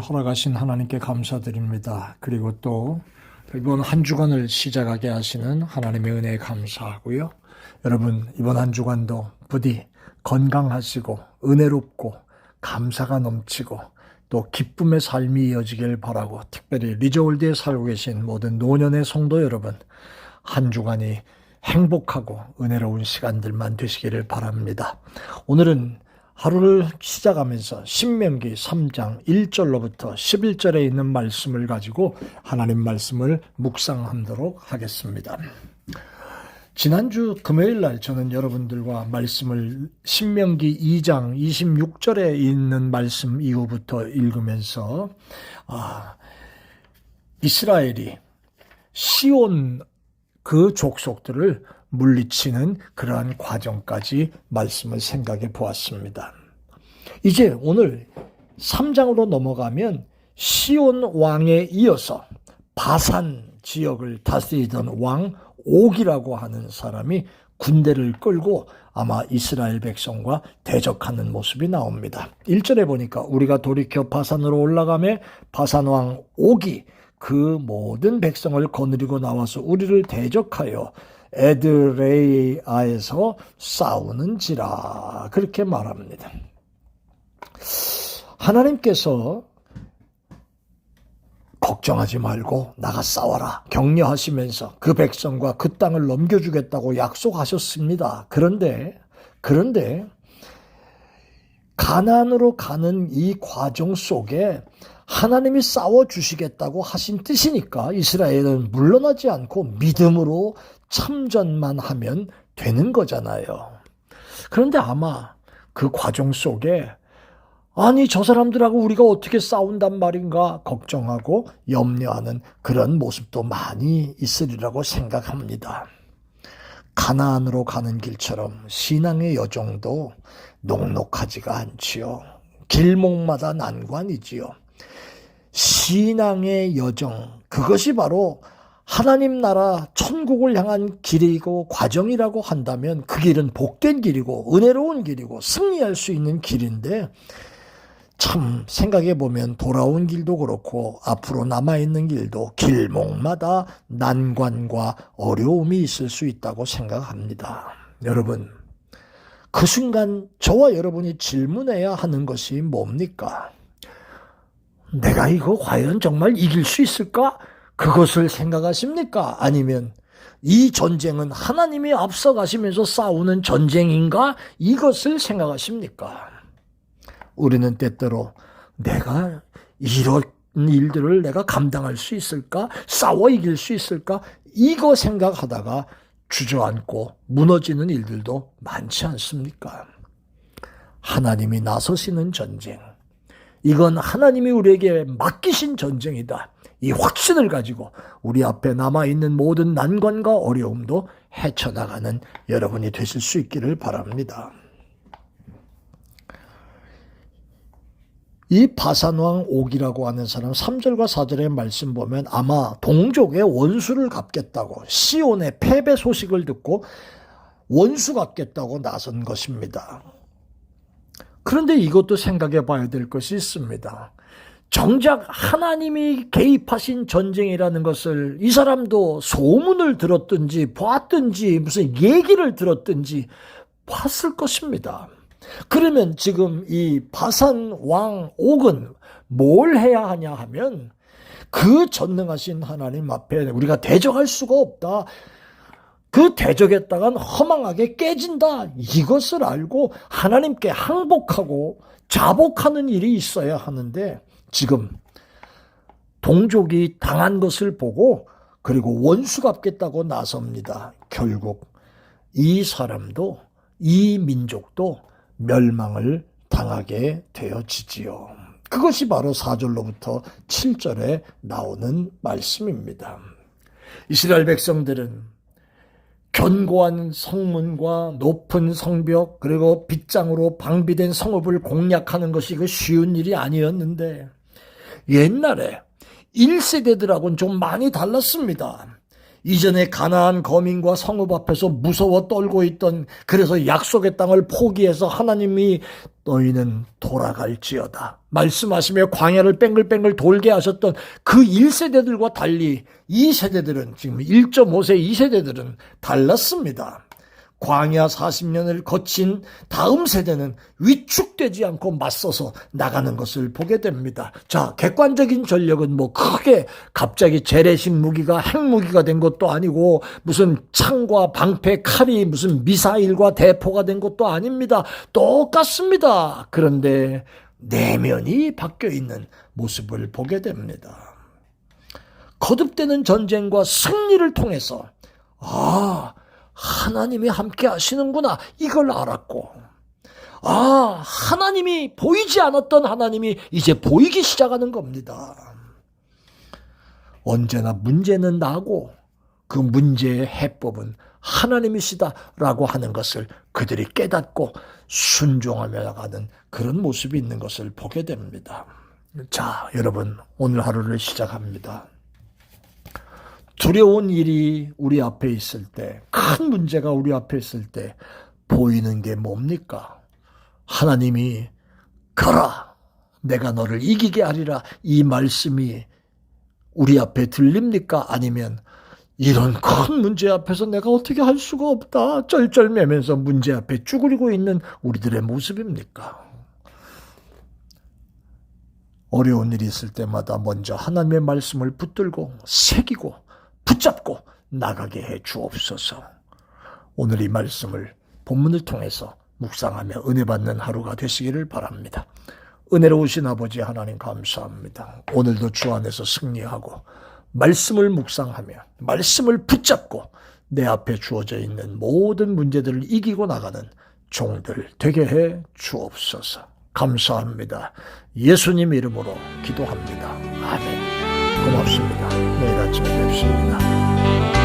허락하신 하나님께 감사드립니다. 그리고 또 이번 한 주간을 시작하게 하시는 하나님의 은혜에 감사하고요. 여러분 이번 한 주간도 부디 건강하시고 은혜롭고 감사가 넘치고 또 기쁨의 삶이 이어지길 바라고 특별히 리저월드에 살고 계신 모든 노년의 성도 여러분 한 주간이 행복하고 은혜로운 시간들만 되시기를 바랍니다. 오늘은 하루를 시작하면서 신명기 3장 1절로부터 11절에 있는 말씀을 가지고 하나님 말씀을 묵상하도록 하겠습니다. 지난주 금요일 날 저는 여러분들과 말씀을 신명기 2장 26절에 있는 말씀 이후부터 읽으면서 아, 이스라엘이 시온 그 족속들을 물리치는 그러한 과정까지 말씀을 생각해 보았습니다. 이제 오늘 3장으로 넘어가면 시온 왕에 이어서 바산 지역을 다스리던 왕 옥이라고 하는 사람이 군대를 끌고 아마 이스라엘 백성과 대적하는 모습이 나옵니다. 1절에 보니까 우리가 돌이켜 바산으로 올라가매 바산 왕 옥이 그 모든 백성을 거느리고 나와서 우리를 대적하여 에드레이아에서 싸우는지라 그렇게 말합니다. 하나님께서 걱정하지 말고 나가 싸워라 격려하시면서 그 백성과 그 땅을 넘겨주겠다고 약속하셨습니다. 그런데 그런데 가난으로 가는 이 과정 속에 하나님이 싸워 주시겠다고 하신 뜻이니까 이스라엘은 물러나지 않고 믿음으로 참전만 하면 되는 거잖아요. 그런데 아마 그 과정 속에 아니 저 사람들하고 우리가 어떻게 싸운단 말인가 걱정하고 염려하는 그런 모습도 많이 있으리라고 생각합니다. 가나안으로 가는 길처럼 신앙의 여정도 녹록하지가 않지요. 길목마다 난관이지요. 신앙의 여정, 그것이 바로 하나님 나라 천국을 향한 길이고 과정이라고 한다면 그 길은 복된 길이고 은혜로운 길이고 승리할 수 있는 길인데 참 생각해 보면 돌아온 길도 그렇고 앞으로 남아 있는 길도 길목마다 난관과 어려움이 있을 수 있다고 생각합니다. 여러분, 그 순간 저와 여러분이 질문해야 하는 것이 뭡니까? 내가 이거 과연 정말 이길 수 있을까? 그것을 생각하십니까? 아니면 이 전쟁은 하나님이 앞서가시면서 싸우는 전쟁인가? 이것을 생각하십니까? 우리는 때때로 내가 이런 일들을 내가 감당할 수 있을까? 싸워 이길 수 있을까? 이거 생각하다가 주저앉고 무너지는 일들도 많지 않습니까? 하나님이 나서시는 전쟁. 이건 하나님이 우리에게 맡기신 전쟁이다. 이 확신을 가지고 우리 앞에 남아있는 모든 난관과 어려움도 헤쳐나가는 여러분이 되실 수 있기를 바랍니다. 이 바산왕 옥이라고 하는 사람 3절과 4절의 말씀 보면 아마 동족의 원수를 갚겠다고 시온의 패배 소식을 듣고 원수 갚겠다고 나선 것입니다. 그런데 이것도 생각해 봐야 될 것이 있습니다. 정작 하나님이 개입하신 전쟁이라는 것을 이 사람도 소문을 들었든지 보았든지 무슨 얘기를 들었든지 봤을 것입니다. 그러면 지금 이 바산 왕 옥은 뭘 해야 하냐 하면 그 전능하신 하나님 앞에 우리가 대적할 수가 없다. 그 대적했다간 허망하게 깨진다. 이것을 알고 하나님께 항복하고 자복하는 일이 있어야 하는데 지금 동족이 당한 것을 보고 그리고 원수 갚겠다고 나섭니다. 결국 이 사람도 이 민족도 멸망을 당하게 되어지지요. 그것이 바로 4절로부터 7절에 나오는 말씀입니다. 이스라엘 백성들은 견고한 성문과 높은 성벽 그리고 빗장으로 방비된 성읍을 공략하는 것이 그 쉬운 일이 아니었는데 옛날에 1세대들하고는 좀 많이 달랐습니다. 이전에 가나안 거민과 성읍 앞에서 무서워 떨고 있던 그래서 약속의 땅을 포기해서 하나님이 너희는 돌아갈지어다 말씀하시며 광야를 뺑글뺑글 돌게 하셨던 그 1세대들과 달리 2세대들은 지금 1.5세 2세대들은 달랐습니다. 광야 40년을 거친 다음 세대는 위축되지 않고 맞서서 나가는 것을 보게 됩니다. 자, 객관적인 전력은 뭐 크게 갑자기 재래식 무기가 핵무기가 된 것도 아니고 무슨 창과 방패 칼이 무슨 미사일과 대포가 된 것도 아닙니다. 똑같습니다. 그런데 내면이 바뀌어 있는 모습을 보게 됩니다. 거듭되는 전쟁과 승리를 통해서 아, 하나님이 함께 하시는구나. 이걸 알았고, 아, 하나님이 보이지 않았던 하나님이 이제 보이기 시작하는 겁니다. 언제나 문제는 나고 그 문제의 해법은 하나님이시다라고 하는 것을 그들이 깨닫고 순종하며 나가는 그런 모습이 있는 것을 보게 됩니다. 자, 여러분, 오늘 하루를 시작합니다. 두려운 일이 우리 앞에 있을 때, 큰 문제가 우리 앞에 있을 때, 보이는 게 뭡니까? 하나님이, 가라! 내가 너를 이기게 하리라. 이 말씀이 우리 앞에 들립니까? 아니면, 이런 큰 문제 앞에서 내가 어떻게 할 수가 없다. 쩔쩔매면서 문제 앞에 쭈그리고 있는 우리들의 모습입니까? 어려운 일이 있을 때마다 먼저 하나님의 말씀을 붙들고 새기고 붙잡고 나가게 해 주옵소서. 오늘 이 말씀을 본문을 통해서 묵상하며 은혜 받는 하루가 되시기를 바랍니다. 은혜로우신 아버지 하나님 감사합니다. 오늘도 주 안에서 승리하고 말씀을 묵상하며 말씀을 붙잡고 내 앞에 주어져 있는 모든 문제들을 이기고 나가는 종들 되게 해 주옵소서. 감사합니다. 예수님 이름으로 기도합니다. 아멘. 고맙습니다. 내일 아침에 뵙습니다.